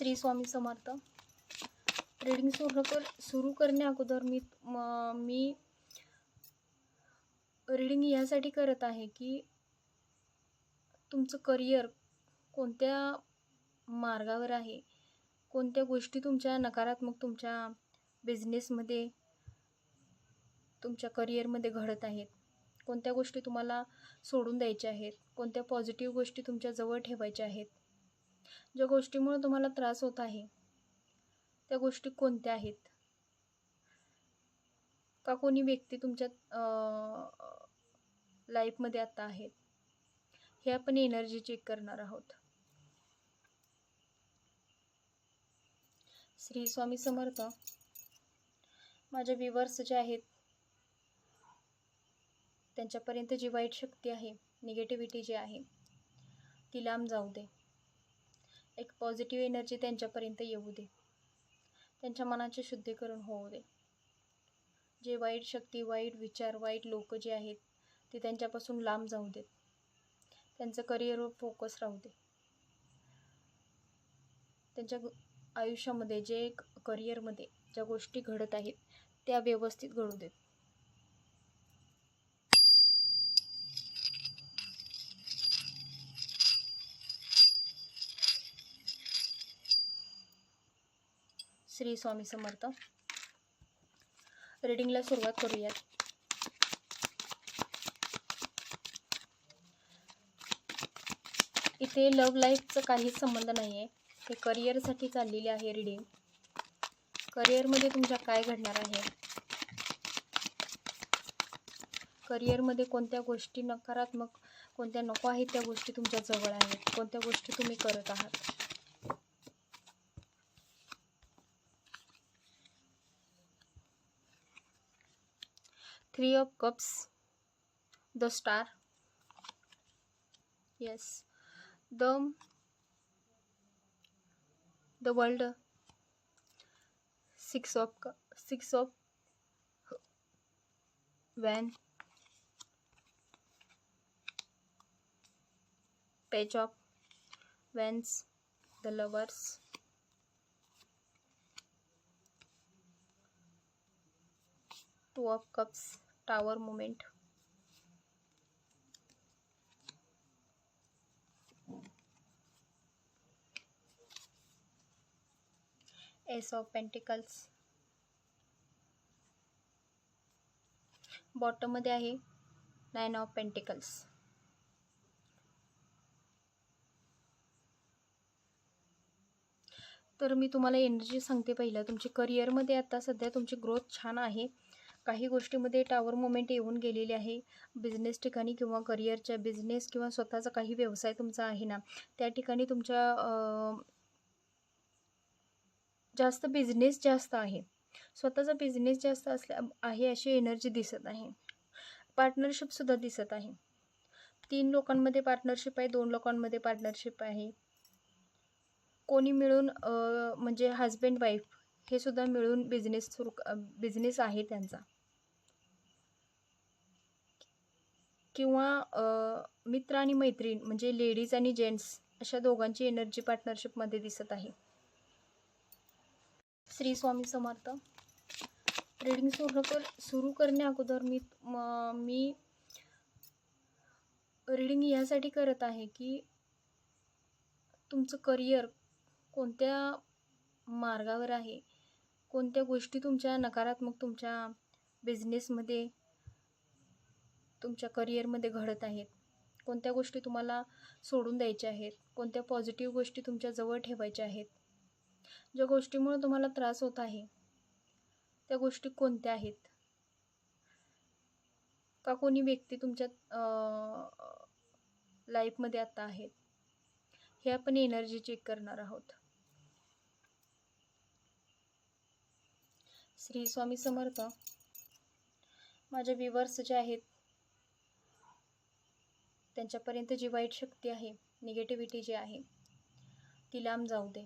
Shri Swami Samarth. Reading सुरू कर सुरू करण्या अगोदर मी म- मी रीडिंग यासाठी करत आहे की तुमचं करिअर कोणत्या मार्गावर आहे? कोणत्या गोष्टी तुमच्या नकारात्मक तुमच्या बिझनेसमध्ये तुमच्या करिअरमध्ये घडत आहेत? कोणत्या गोष्टी तुम्हाला सोडून द्यायच्या आहेत? कोणत्या पॉझिटिव्ह गोष्टी तुमच्या जवळ ठेवायच्या आहेत? ज्या गोष्टीमुळे तुम्हाला त्रास होत आहे त्या गोष्टी कोणत्या आहेत? का कोणी व्यक्ती तुमच्या लाईफमध्ये आता आहेत? हे आपण एनर्जी चेक करणार आहोत. श्री स्वामी समर्थ माझ्या विवर्स जे आहेत त्यांच्यापर्यंत जी वाईट शक्ती आहे निगेटिव्हिटी जी आहे ती लांब जाऊ दे. एक पॉझिटिव्ह एनर्जी त्यांच्यापर्यंत येऊ दे. त्यांच्या मनाचे शुद्धीकरण होऊ दे. जे वाईट शक्ती वाईट विचार वाईट लोक जे आहेत ते त्यांच्यापासून लांब जाऊ देत. त्यांचं करिअरवर फोकस राहू दे. त्यांच्या आयुष्यामध्ये जे करिअरमध्ये ज्या गोष्टी घडत आहेत त्या व्यवस्थित घडू देत. श्री स्वामी समर्थ. रीडिंगला सुरुवात करूयात. इथे लव्ह लाईफचं काहीच संबंध नाही आहे हे करिअरसाठी चाललेली आहे रीडिंग करिअरमध्ये तुमच्या काय घडणार आहे? करिअरमध्ये कोणत्या गोष्टी नकारात्मक कोणत्या नको आहेत त्या गोष्टी तुमच्या जवळ आहेत? कोणत्या गोष्टी तुम्ही करत आहात? Three of cups the star. Yes. The the world. Six of six of when? Page of wands the lovers. Two of cups tower moment ace of pentacles बॉटममध्ये आहे नाईन ऑफ पेंटिकल्स तर मी तुम्हाला एनर्जी सांगते पहिलं. तुमची करिअरमध्ये आता सध्या तुमची ग्रोथ छान आहे. काही गोष्टीमध्ये टावर मुमेंट येऊन गेलेली आहे. बिझनेस ठिकाणी किंवा करिअरच्या बिझनेस किंवा स्वतःचा काही व्यवसाय तुमचा आहे ना त्या ठिकाणी तुमच्या जास्त बिझनेस जास्त आहे. स्वतःचा बिझनेस जास्त असल्या आहे अशी एनर्जी दिसत आहे. पार्टनरशिपसुद्धा दिसत आहे. तीन लोकांमध्ये पार्टनरशिप आहे दोन लोकांमध्ये पार्टनरशिप आहे. कोणी मिळून म्हणजे हजबंड वाईफ हे सुद्धा मिळून बिझनेस सुरू बिझनेस आहे त्यांचा. किंवा मित्र आणि मैत्रीण म्हणजे लेडीज आणि जेंट्स अशा दोघांची एनर्जी पार्टनरशिपमध्ये दिसत आहे. श्री स्वामी समर्थ. रीडिंग सुरू कर सुरू करण्या अगोदर मी मी रीडिंग यासाठी करत आहे की तुमचं करिअर कोणत्या मार्गावर आहे? कोणत्या गोष्टी तुमच्या नकारात्मक तुमच्या बिझनेसमध्ये तुमच्या करिअरमध्ये घडत आहेत? कोणत्या गोष्टी तुम्हाला सोडून द्यायच्या आहेत? कोणत्या पॉझिटिव्ह गोष्टी तुमच्या जवळ ठेवायच्या आहेत? ज्या गोष्टीमुळे तुम्हाला त्रास होत आहे त्या गोष्टी कोणत्या आहेत? का कोणी व्यक्ती तुमच्या लाईफमध्ये आता आहेत? हे आपण एनर्जी चेक करणार आहोत. श्री स्वामी समर्थ. माझ्या विवर्स जे आहेत त्यांच्यापर्यंत जी वाईट शक्ती आहे निगेटिव्हिटी जी आहे ती लांब जाऊ दे.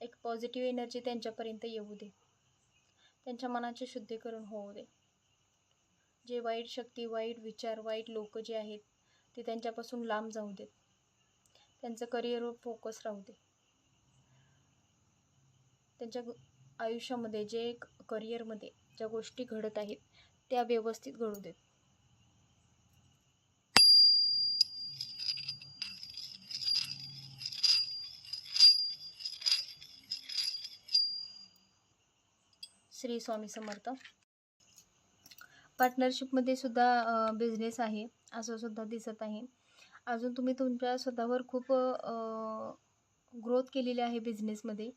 एक पॉझिटिव्ह एनर्जी त्यांच्यापर्यंत येऊ दे. त्यांच्या मनाचे शुद्धीकरण होऊ दे. जे वाईट शक्ती वाईट विचार वाईट लोक जे आहेत ते त्यांच्यापासून लांब जाऊ देत. त्यांचं करिअरवर फोकस राहू दे. त्यांच्या आयुष्यामध्ये जे करिअरमध्ये ज्या गोष्टी घडत आहेत त्या व्यवस्थित घडू देत. श्री स्वामी समर्थ. पार्टनरशिपमध्ये सुद्धा बिझनेस आहे असं सुद्धा दिसत आहे. अजून तुम्ही तुमच्या स्वतःवर खूप ग्रोथ केलेली आहे बिझनेसमध्ये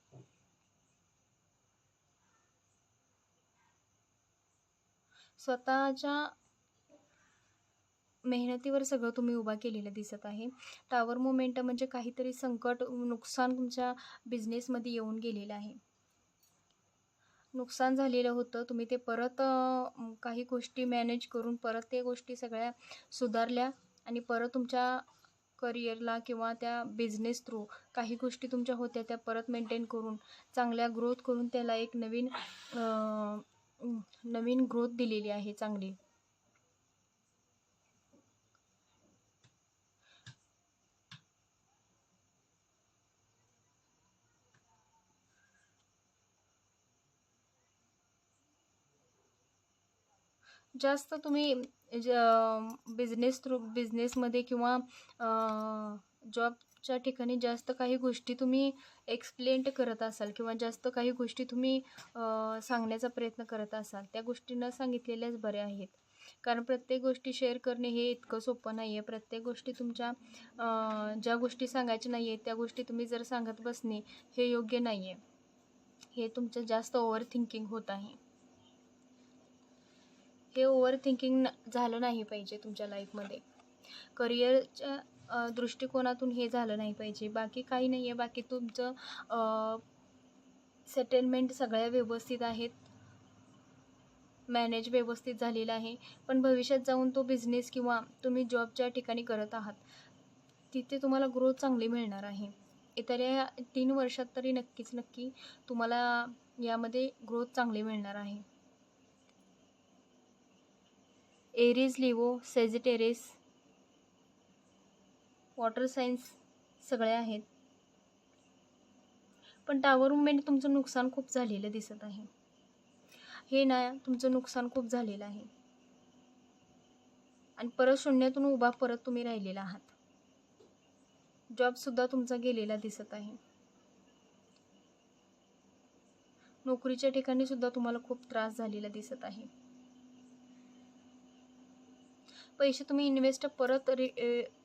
स्वतःच्या मेहनतीवर सगळं तुम्ही उभा केलेलं दिसत आहे. टावर मुवमेंट म्हणजे काहीतरी संकट नुकसान तुमच्या बिझनेसमध्ये येऊन गेलेलं आहे. नुकसान झालेलं होतं तुम्ही ते परत काही गोष्टी मॅनेज करून परत ते गोष्टी सगळ्या सुधारल्या आणि परत तुमच्या करिअरला किंवा त्या बिझनेस थ्रू काही गोष्टी तुमच्या होत्या त्या परत मेंटेन करून चांगल्या ग्रोथ करून त्याला एक नवीन नवीन ग्रोथ दिलेली आहे चांगली. जास्त तुम्ही बिझनेस थ्रू बिझनेसमध्ये किंवा जॉबच्या ठिकाणी जास्त काही गोष्टी तुम्ही एक्सप्लेंट करत असाल किंवा जास्त काही गोष्टी तुम्ही सांगण्याचा प्रयत्न करत असाल त्या गोष्टी न सांगितलेल्याच बऱ्या आहेत. कारण प्रत्येक गोष्टी शेअर करणे हे इतकं सोपं नाही आहे प्रत्येक गोष्टी तुमच्या ज्या गोष्टी सांगायच्या नाही आहेत त्या गोष्टी तुम्ही जर सांगत बसणे हे योग्य नाही आहे हे तुमचं जास्त ओव्हर थिंकिंग होत आहे. हे ओव्हर थिंकिंग झालं नाही पाहिजे तुमच्या लाईफमध्ये करिअरच्या दृष्टिकोनातून हे झालं नाही पाहिजे. बाकी काही नाही आहे बाकी तुमचं सेटलमेंट सगळ्या व्यवस्थित आहेत. मॅनेज व्यवस्थित झालेला आहे. पण भविष्यात जाऊन तो बिझनेस किंवा तुम्ही जॉब ज्या ठिकाणी करत आहात तिथे तुम्हाला ग्रोथ चांगली मिळणार आहे. येत्या तीन वर्षात तरी नक्कीच नक्की तुम्हाला यामध्ये ग्रोथ चांगली मिळणार आहे. Aries Leo Sagittarius water signs सगळे आहेत. पण टावर मुवमेंट तुमचं नुकसान खूप झालेलं दिसत आहे. हे ना तुमचं नुकसान खूप झालेलं आहे. आणि परत शून्यातून उभा परत तुम्ही राहिलेला आहात. जॉबसुद्धा तुमचा गेलेला दिसत आहे. नोकरीच्या ठिकाणी सुद्धा तुम्हाला खूप त्रास झालेला दिसत आहे. पैसे तुम्ही इन्व्हेस्ट परत रि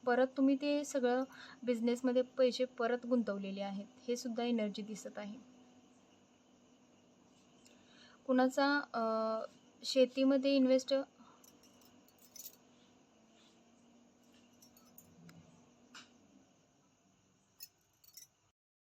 परत तुम्ही ते सगळं बिझनेसमध्ये पैसे परत गुंतवलेले आहेत. हे सुद्धा एनर्जी दिसत आहे. कुणाचा शेतीमध्ये इन्व्हेस्ट